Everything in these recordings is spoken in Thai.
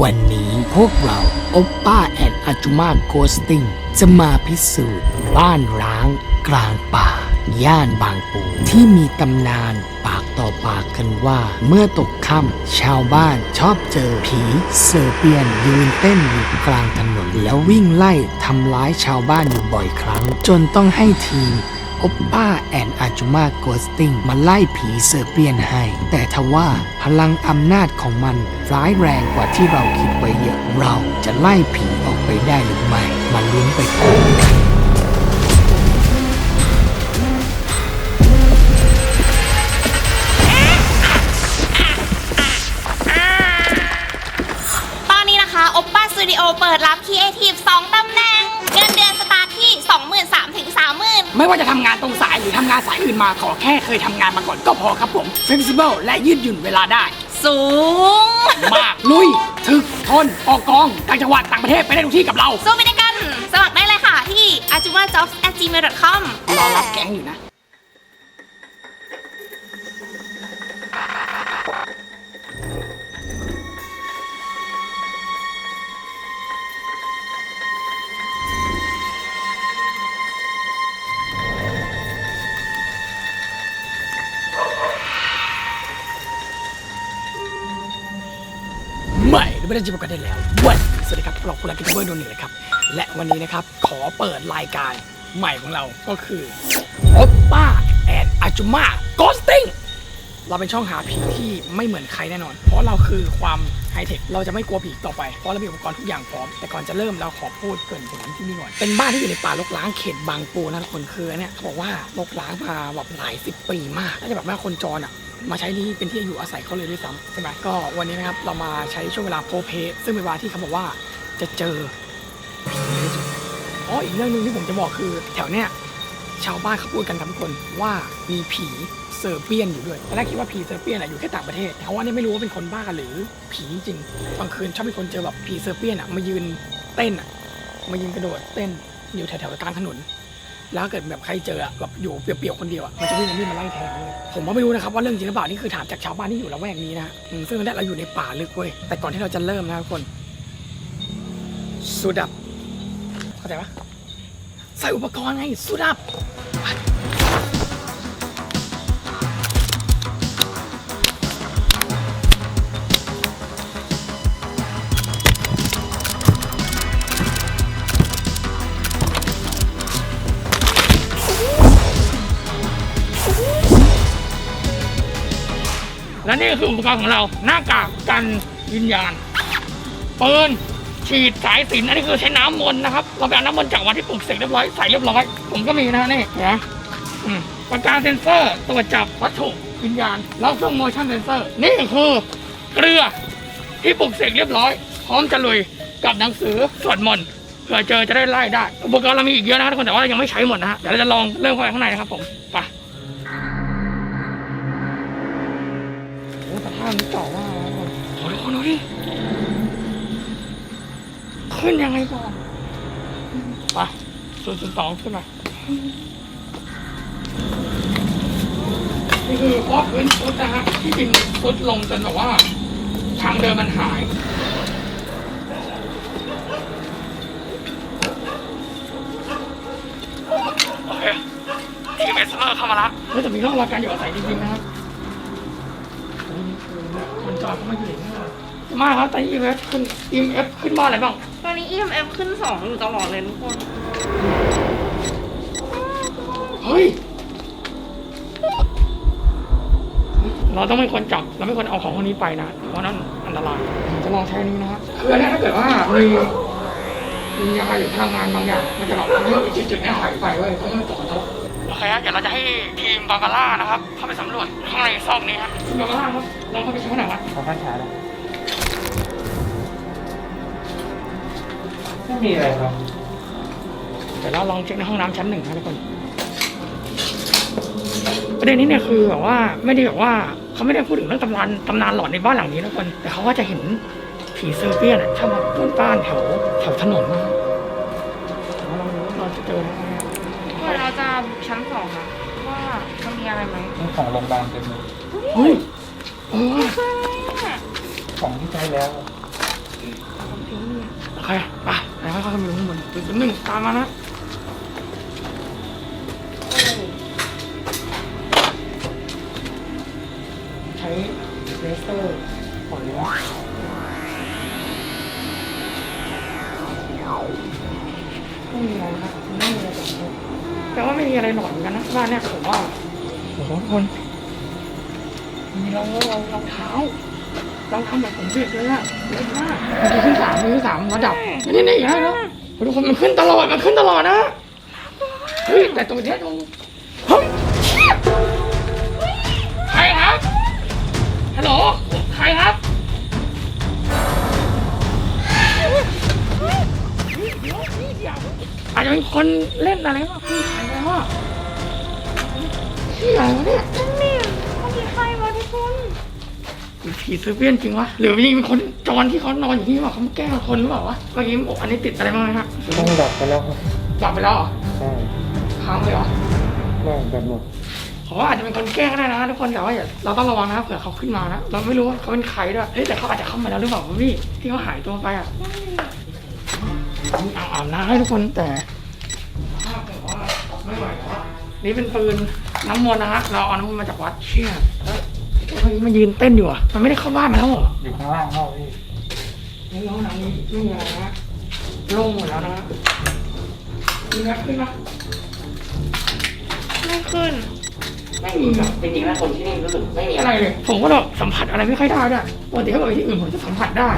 วันนี้พวกเราโอปป้าแอนอาจุมาโกสติ้งจะมาพิสูจน์บ้านร้างกลางป่า ย่านบางปูที่มีตำนานปากต่อปากกันว่าเมื่อตกค่ำชาวบ้านชอบเจอผีเซอร์เปียนยืนเต้นอยู่กลางถนนแล้ววิ่งไล่ทำร้ายชาวบ้านอยู่บ่อยครั้ง จนต้องให้ทีม โอปป้าแอนอาจูมาโกสติ้งมาไล่ผีเซอร์เปียนให้ แต่ทว่าพลังอำนาจของมันร้ายแรงกว่าที่เราคิดไว้เยอะ เราจะไล่ผีออกไปได้หรือไม่มาลุ้นไปพร้อมกันตอนนี้นะคะโอปป้าสตูดิโอเปิดรับครีเอทีฟ2ตำแหน่ง ไม่ว่าจะทำงานตรงสายหรือทำงานสายอื่นมาขอแค่เคยทำงานมาก่อนก็พอครับผม flexible และยืดหยุ่นเวลาได้ สูง มาก ลุย ถึก ทน ออกกองต่างจังหวัดต่างประเทศไปได้ทุกที่กับเราสู้ไปด้วยกัน สมัครได้เลยค่ะที่ ajumajobs@gmail.com รอรับแก๊งอยู่นะ ไม่มจิบกันได้แล้ววันสวัสดีครับพวกเราคุณรักกิจเบอร์โดนหนึ่งเลยครับ และวันนี้นะครับขอเปิดรายการใหม่ของเราก็คือโอปป้าแอนอาจุมาโกสติ้งเราเป็นช่องหาผีที่ไม่เหมือนใครแน่นอน เพราะเราคือความไฮเทค เราจะไม่กลัวผีต่อไป เพราะเรามีอุปกรณ์ทุกอย่างพร้อม แต่ก่อนจะเริ่มเราขอพูดเกรินถึงที่นี่ก่อน เป็นบ้านที่อยู่ในป่ารกร้างเขตบางปูนะคนคือเนี่ยเขาบอกว่ารกร้างมาแบบหลายสิบปีมากน่าจะแบบว่าคนจรอะ มาใช้นี่เป็นที่อยู่อาศัยเขาเลยด้วยซ้ำใช่ไหมก็วันนี้นะครับเรามาใช้ช่วงเวลาโพเพซึ่งเป็นเวลาที่เขาบอกว่าจะเจอผีอ๋ออีกเรื่องหนึ่งที่ผมจะบอกคือแถวเนี้ยชาวบ้านเขาพูดกันทั้งคนว่ามีผีเซอร์เปียนอยู่ด้วยตอนแรกคิดว่าผีเซอร์เปียนอะอยู่แค่ต่างประเทศเพราะว่านี่ไม่รู้ว่าเป็นคนบ้าหรือผีจริงบางคืนชอบมีคนเจอแบบผีเซอร์เปียนอะมายืนเต้นอะมายืนกระโดดเต้นอยู่แถวๆกลางถนน แล้วเกิดแบบใครเจออะแบบอยู่เปรียวๆคนเดียวอะมันจะวิ่งมาวิ่งมาไล่แทงเลยผมว่าไม่รู้นะครับว่าเรื่องจริงหรือเปล่านี่คือถามจากชาวบ้านที่อยู่ละแวกนี้นะอืมซึ่งตอนนี้เราอยู่ในป่าลึกเว้ยแต่ก่อนที่เราจะเริ่มนะทุกคนสุดับเข้าใจปะใส่อุปกรณ์ไงสุดับ และนี่ก็คืออุปกรณ์ของเราหน้ากากกันวิญญาณปืนฉีดสายสินอันนี้คือใช้น้ำมนต์นะครับ เราไปเอาน้ำมนต์จากวัดที่ปลูกเสกเรียบร้อยใส่เรียบร้อย ผมก็มีนะฮะนี่นะอืมปากกาเซนเซอร์ตรวจจับวัตถุวิญญาณแล้วเครื่อง motion sensor นี่คือเกลือที่ปลูกเสกเรียบร้อย พร้อมจะลุยกับหนังสือสวดมนต์เผื่อเจอจะได้ไล่ได้ อุปกรณ์เรามีอีกเยอะนะครับทุกคนแต่ว่าเรายังไม่ใช้หมดนะฮะเดี๋ยวเราจะลองเริ่มเข้าไปข้างในนะครับผมไป โอ้แต่ภาพนี้เก่ามากนะทุกคนโอ้ยคนดูดิขึ้นยังไงก่อนไปศูนย์ศูนย์สองขึ้นมานี่คือเพราะพื้นฟุตนะฮะที่ดินฟุตลงจนแบบว่า ทางเดินมันหายโอเคทีมเอสเลอร์เข้ามาล้วเฮ้ยแต่มีร่องรอยการอยู่อาศัยจริงๆนะครับ จอดเขามาอยู่นี่นะมาครับแต่ EMF ขึ้น EMF ขึ้นบ้านอะไรบ้าง ตอนนี้ EMF ขึ้น 2 อยู่ตลอดเลยทุกคน เฮ้ย เราต้องเป็นคนจับ เราไม่ควรเอาของพวกนี้ไปนะ เพราะนั่นอันตรายผมจะลองใช้อันนี้นะฮะคืออันเนี้ยถ้าเกิดว่ามีมีอะไรหรือพลังงานบางอย่าง มันจะแบบทำให้จุดๆเนี้ยหายไปเว้ยเพราะมันตกกระทบโอ เคฮะเดี๋ยวเราจะให้ทีมบาบาร่านะครับ เข้าไปสำรวจข้างในซอกนี้ฮะบาบาร่าครับลองเข้าไปชั้นไหนอยครับเขาข้างช้าเลยไม่มีอะไรครับ เดี๋ยวเราลองเช็คในห้องน้ำชั้นหนึ่งนะทุกคน ประเด็นนี้เนี่ยคือแบบว่าไม่ได้แบบว่าเขาไม่ได้พูดถึงเรื่องตำนานตำนานหลอนในบ้านหลังนี้นะทุกคน แต่เขาก็จะเห็นผีเซอร์เปียนอะชอบมาต้นบ้านแถวแถวถนนนะเราลองดูว่าเราจะเจอไหม คนเราจะชั้น2นะว่ามันมีอะไรไหมนี่ของโรงพยาบาลเต็มเลยเฮ้ยเออของที่ใช้แล้วเคไปไปค่อยๆขึ้นไปข้างบนจุดศูนย์หนึ่งตามมานะใช้เลเซอร์ก่อนเลย ม่มีอะไรหลอนเหมือนกันนะบ้านเนี่ยผมว่าโอ้โหทุกคนมีรองรองรองเท้ารองเท้าแบบผมเด็กเลยอะเล็กมากมันจะขึ้นสามมันขึ้นสามระดับนี่นี่อย่างนี้แล้วทุกคนมันขึ้นตลอดมันขึ้นตลอดนะเฮ้ยแต่ตรงเนี้ยตรงเฮ้ยใครครับฮัลโหลใครครับ อาจจะเป็นคนเล่นอะไรวะพี่ใครแล้วอะที่อะไรวะเนี่ยนี่เมื่อกี้ใครวะทุกคนมีผีเซอร์เปียนจริงวะหรือมีคนจรที่เขานอนอยู่ที่นี่หรือเปล่าเขามาแกล้งคนหรือเปล่าวะเมื่อกี้อกอันนี้ติดอะไรบ้างไหมฮะต้องดับไปแล้วครับดับไปแล้วเหรอใช่ค้างเลยเหรอไม่แบบหมดผมว่าอาจจะเป็นคนแกล้งก็ได้นะทุกคนแต่ว่าอย่าเราต้องระวังนะเผื่อเขาขึ้นมานะเราไม่รู้ว่าเขาเป็นใครด้วยเฮ้ยแต่เขาอาจจะเข้ามาแล้วหรือเปล่าวะพี่ที่เขาหายตัวไปอะ เอาอาบน้ำให้ทุกคนแต่ภาพแบบว่าไม่ไหวแล้วอะนี่เป็นปืนน้ำมนต์นะฮะเราเอาน้ำมนต์มาจากวัดเชี่ยแล้วเมื่อกี้มันยืนเต้นอยู่อะมันไม่ได้เข้าบ้านมาแล้วเหรออยู่ข้างล่างห้องพี่นี่ห้องน้ำนี้ไม่มีอะไรนะ โล่งหมดแล้วนะมีอะไรขึ้นปะไม่ขึ้น ไม่มีแบบจริงๆแล้วคนที่นี่รู้สึกไม่มีอะไรเลยผมก็แบบสัมผัสอะไรไม่ค่อยได้ด้วยปกติถ้าเกิดไปที่อื่นผมจะสัมผัสได้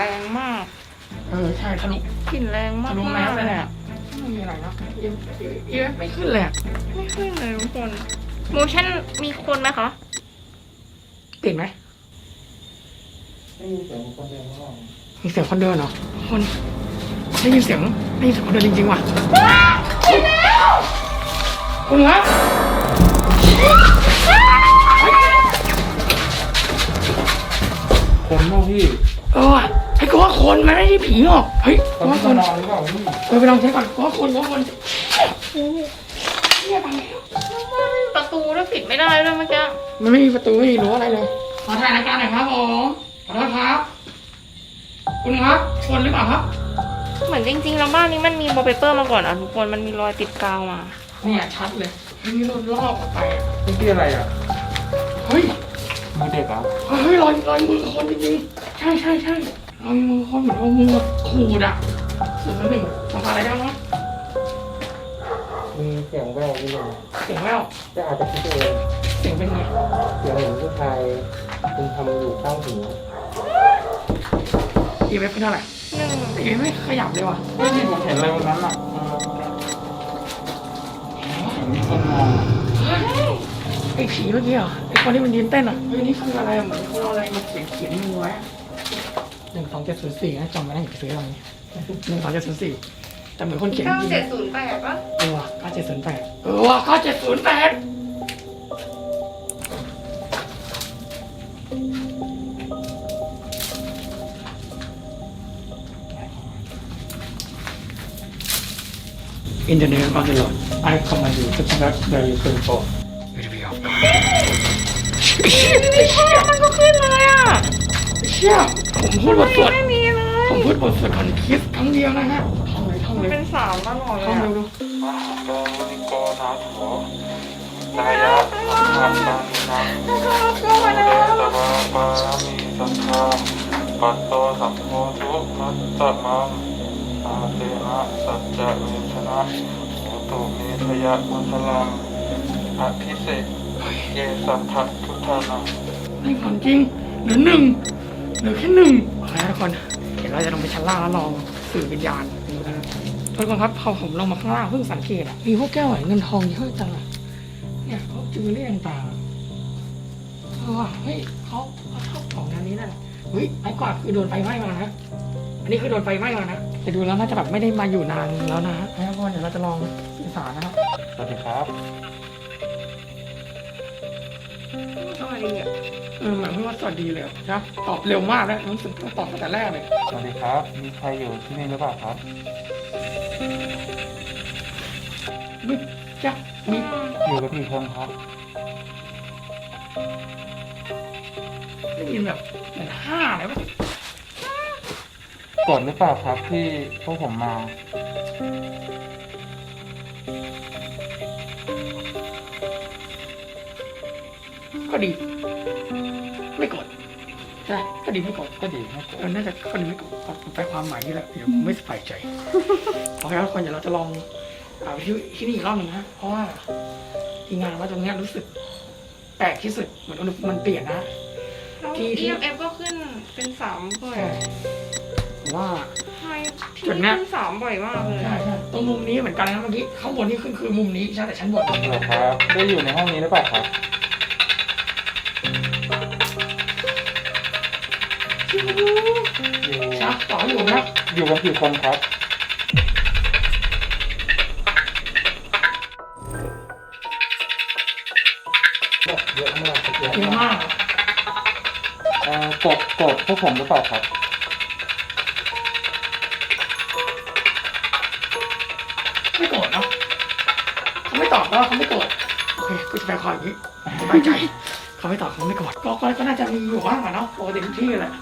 แรงมากเออใช่ทะลุกลิ่นแรงมากทะลุแมสเลยเนี่ยไม่มีอะไรนะเอี๊ยะเอี๊ยะไม่ขึ้นเลยอะไม่ขึ้นเลยทุกคนโมชั่นมีคนไหมคะติดไหมไม่มีเสียงคนเดินห้องมีเสียงคนเดินเหรอคนได้ยินเสียงได้ยินเสียงคนเดินจริงๆว่ะคุณครับคนบ้างพี่เออ ว่ะไอ้กูว่าคนมันไม่ใช่ผีหรอกเฮ้ยคกูนว่าที่คมานนอนหรือเปล่าพี่เออไปลองเช็คก่อนกูว่าคนกูว่าคนเนี่ยตายแล้วประตูแล้วปิดไม่ได้ด้วยเมื่อกี้มันไม่มีประตูไม่มีรั้วอะไรเลยขอถ่ายรายการหน่อยครับผมขอโทษครับ คุณครับคนหรือเปล่าครับเหมือนจริงๆแล้วบ้านนี้มันมีวอลเปเปอร์มาก่อนอะทุกคนมันมีรอยติดกาวมาเนี่ยชัดเลยมีรถลอกออกไปอะนี่พี่อะไรอะเฮ้ยมือเด็กเหรอเฮ้ยรอยรอยมือคนจริงๆใช่ใช่ใช่ รอยมือคนเหมือนเอามือมาขูดอะสุดแล้วหนึ่งทำอะไรได้บ้างมีเสียงแว่วนิดหนึงเสียงแววแต่อาจจะคิดเองเสียงเป็นไงเสียงเหมือนผู้ชายคุณทำอยู่ข้างหูอีเว็บเป็นเท่าไหร่หนึ่งอีเว็บไม่ขยับเลยว่ะไม่ที่ผมเห็นอะไรวันนั้นอะเห็นมีคนมองอะไอ้ผีเมื่อกี้เหรอไอ้คนที่มันยืนเต้นอะเฮ้ยนี่คืออะไรอะเหมือนเขาเอาอะไรมาเขียนเขียนมือไว้อะ หนึ่งสองเจ็ดศูนย์สี่นะจำไม่ได้อย่าไปซื้ออะไรหนึ่งสองเจ็ดศูนย์สี่แต่เหมือนคนเขียนจเก้าริงเจ็ดศูนย์แปดปะเออว่ะเก้าเจ็ดศูนย์แปดเออว่ะเก้าเจ็ดศูนย์แปดอินเทอร์เน็ตก็จะโหลด I command you to turn up the control video of God มันก็ขึ้นเลยอะเชี่ยผมพูดบทสวดไม่มีเลยผมพูดบทสวดก่อนคิดครั้งเดียวนะฮะท่องเลยท่องเลยเป็นสาวตลอดเลยท่องอะเร็วดูมหาดาวิโกนาโถนายะสัมมาสังนังก็มาเดแล้วตวาปามีสัทธาปัตโตสัมโพธุมัตตมังอาเตนะสัจจะเวชนะโหตุเมทยะมัทลังอภิเศษเยสัมผัสพุทธานังนี่ของจริงเหลือหนึ่ง เหลือแค่หนึ่งโอเคทุกคน เดี๋ยวเราจะลงไปชั้นล่างแล้วลองสื่อวิญญาณดูนะทุกคนครับพอผมลงมาข้างล่างเพิ่งสังเกตอะมีพวกแก้วไหวเงินทองเยอะจังอะเนี่ยพวกจูเวลรี่ต่างๆเออว่ะเฮ้ยเขาเขาชอบของงานนี้น่ะเฮ้ยไอ้กวาดคือโดนไฟไหม้มานะอันนี้คือโดนไฟไหม้มานะแต่ดูแล้วน่าจะแบบไม่ได้มาอยู่นานแล้วนะทุกคนเดี๋ยวเราจะลองสื่อสารนะครับสวัสดีครับ สวัสดีอะเออเหมือนเพิ่งว่าสวัสดีเลยอะนะตอบเร็วมากแล้วรู้สึกว่าตอบตั้งแต่แรกเลยสวัสดีครับ มีใครอยู่ที่นี่หรือเปล่าครับเฮ้ยจ้ะมีอยู่กับกี่คนครับได้ยินแบบเหมือนห้าเลยปะกดหรือเปล่าครับที่พวกผมมา ก็ดี ไม่กดใช่ก็ดีไม่กดก็ดีไม่กดเออน่าจะก็ดีไม่กดไปความหมายนี่แหละเดี๋ยวผมไม่สบายใจโอเคทุกคนเดี๋ยวเราจะลองอ่าไปที่ที่นี่อีกรอบหนึ่งนะ เพราะว่าทีมงานว่าตรงเนี้ยรู้สึกแปลกที่สุดเหมือนอุณหภูมิมันเปลี่ยนนะ แล้ว ที่ที่ EMF ก็ขึ้นเป็นสามบ่อยใช่ผมว่าทำไมที่จุดเนี้ย ขึ้นสามบ่อยมากเลย ใช่ใช่ตรงมุมนี้เหมือนกันนะเมื่อกี้ข้างบนนี่ขึ้นคือมุมนี้ใช่แต่ชั้นบน เหรอครับ ได้อยู่ในห้องนี้หรือเปล่าครับ อยู่ชักต่ออยู่นะอยู่กันกี่คนครับ เยอะมากครับเยอะเยอะมากมากเอ่อกดกดพวกผมหรือเปล่าครับ ไม่โกรธเนาะเขาไม่ตอบว่าเขาไม่โกรธโอเคกูจะไปคอยอย่างนี้สบายใจ เขาไม่ตอบเขาไม่โกรธก็ก็ก็น่าจะมีอยู่บ้างอะเนาะปกติทุกที่แหละ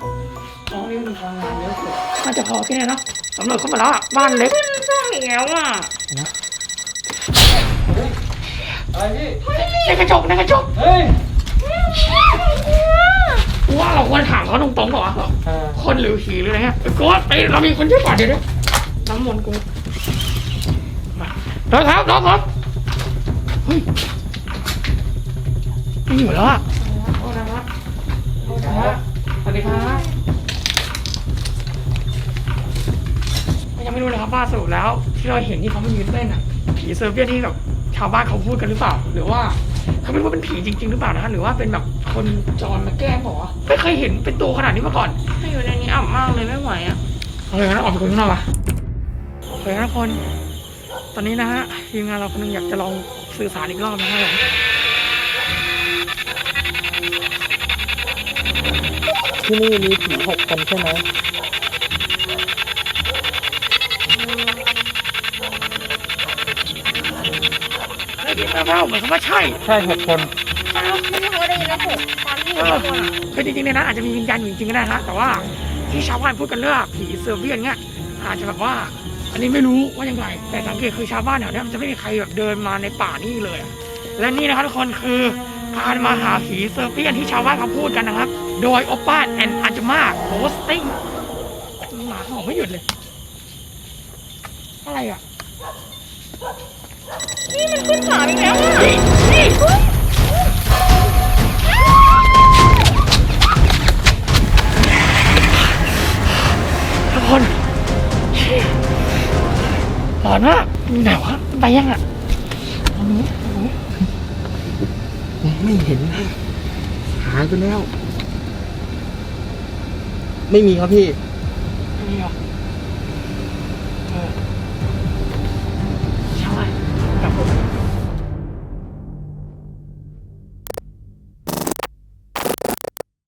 ห้องนี้มันทำงานเยอะสุดน่าจะพอแค่นี้เนาะสำรวจเข้ามาแล้วอะบ้านเล็กสร้างอีกแล้วอะอะไรพี่ในกระจกในกระจกเฮ้ยกูว่าเราควรถามเขาตรงๆก่อนว่าเออคนหรือผีหรืออะไรเงี้ยกูว่าไปเรามีคนช่วยก่อนเดี๋ยวนี้น้ำมนต์กูมาน้องครับน้องครับเฮ้ย ไม่อยู่แล้วอะโทษนะครับโทษนะครับสวัสดีครับยังไม่รู้เลยครับว่าสรุปแล้ว ที่เราเห็นที่เขามายืนเต้นอะผีเซอร์เบียนที่แบบชาวบ้านเขาพูดกันหรือเปล่า หรือว่าเขาไม่รู้ว่าเป็นผีจริง ๆ หรือเปล่านะหรือว่าเป็นแบบคนจรมาแกล้งบอกว่าไม่เคยเห็นเป็นตัวขนาดนี้มาก่อนถ้าอยู่ในนี้อับมากเลยไม่ไหวอะโอเคงั้นออกไปคุยข้างนอกมาโอเคนะทุกคน ตอนนี้นะฮะทีมงานเราคนหนึงอยากจะลองสื่อสารอีกรอบนะครั ที่นี่มีผีหกคนใช่ไหมได้ยินแว่วๆเหมือนกับว่าใช่ใช่หกคนไม่ใช่เขาได้ยินแล้วหกตอนที่อยู่เอข้าองบนอะคือจริงๆเนี่ยนะอาจจะมีวิญญาณอยู่จริงๆก็ได้นะแต่ว่าที่ชาวบ้านพูดกันเรื่องผีเซอร์เบียนเนี่ยอาจจะแบบว่า อันนี้ไม่รู้ว่ายังไง แต่สังเกตคือชาวบ้านแถวเนี้ยมันจะไม่มีใครแบบเดินมาในป่านี่เลยอะและนี่นะครับทุกคนคือการมาหาผีเซอร์เบียนที่ชาวบ้านเขาพูดกันนะครับ โดยโอป้าแอนอาจมาโฮสติ้งหมาเห่าไม่หยุดเลย อะไรอะ นี่มันขึ้นสามอีกแล้วอะนี่นี่ทุกคนหลอนมากมีไหนวะไปยังอะตรงนี้ตรงนี้ไม่เห็นหายไปแล้ว ไม่มีครับพี่ ไม่มีเหรอ